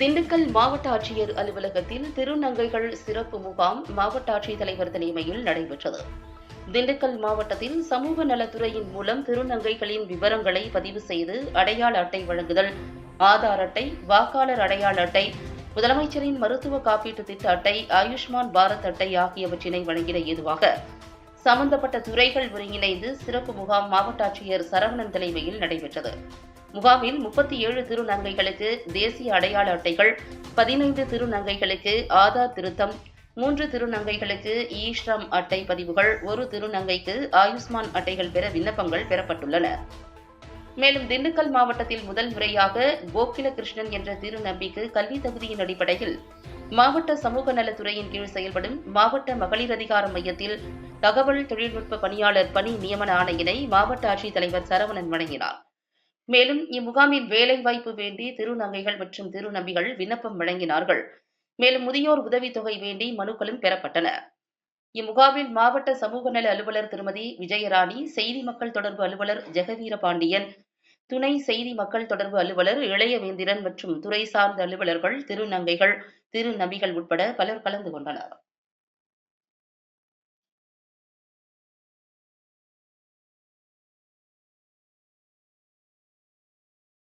திண்டுக்கல் மாவட்ட ஆட்சியர் அலுவலகத்தில் திருநங்கைகள் சிறப்பு முகாம் மாவட்ட ஆட்சித்தலைவர் தலைமையில் நடைபெற்றது. திண்டுக்கல் மாவட்டத்தில் சமூக நலத்துறையின் மூலம் திருநங்கைகளின் விவரங்களை பதிவு செய்து அடையாள அட்டை வழங்குதல் ஆதார் அட்டை வாக்காளர் அடையாள அட்டை முதலமைச்சரின் மருத்துவ காப்பீட்டு திட்ட அட்டை ஆயுஷ்மான் பாரத் அட்டை ஆகியவற்றினை வழங்கிட ஏதுவாக சம்பந்தப்பட்ட துறைகள் ஒருங்கிணைந்து சிறப்பு முகாம் மாவட்ட ஆட்சியர் சரவணன் தலைமையில் நடைபெற்றது. முகாமில் முப்பத்தி ஏழு திருநங்கைகளுக்கு தேசிய அடையாள அட்டைகள் பதினைந்து திருநங்கைகளுக்கு ஆதார் திருத்தம் மூன்று திருநங்கைகளுக்கு ஈஷ்ரம் அட்டை பதிவுகள் ஒரு திருநங்கைக்கு ஆயுஷ்மான் அட்டைகள் பெற விண்ணப்பங்கள் பெறப்பட்டுள்ளன. மேலும் திண்டுக்கல் மாவட்டத்தில் முதல் முறையாக கோகில கிருஷ்ணன் என்ற திருநம்பிக்கு கல்வி தகுதியின் அடிப்படையில் மாவட்ட சமூக நலத்துறையின் கீழ் செயல்படும் மாவட்ட மகளிர் அதிகார மையத்தில் தகவல் தொழில்நுட்ப பணியாளர் பணி நியமன ஆணையினை மாவட்ட ஆட்சித்தலைவர் சரவணன் வழங்கினார். மேலும் இம்முகாமில் வேலைவாய்ப்பு வேண்டி திருநங்கைகள் மற்றும் திருநம்பிகள் விண்ணப்பம் வழங்கினார்கள். மேலும் முதியோர் உதவித்தொகை வேண்டி மனுக்களும் பெறப்பட்டன. இம்முகாமில் மாவட்ட சமூக நல அலுவலர் திருமதி விஜயராணி செய்தி மக்கள் தொடர்பு அலுவலர் ஜெகவீர பாண்டியன் துணை செய்தி மக்கள் தொடர்பு அலுவலர் இளையவேந்திரன் மற்றும் துறை சார்ந்த அலுவலர்கள் திருநங்கைகள் திருநபிகள் உட்பட பலர் கலந்து கொண்டனர்.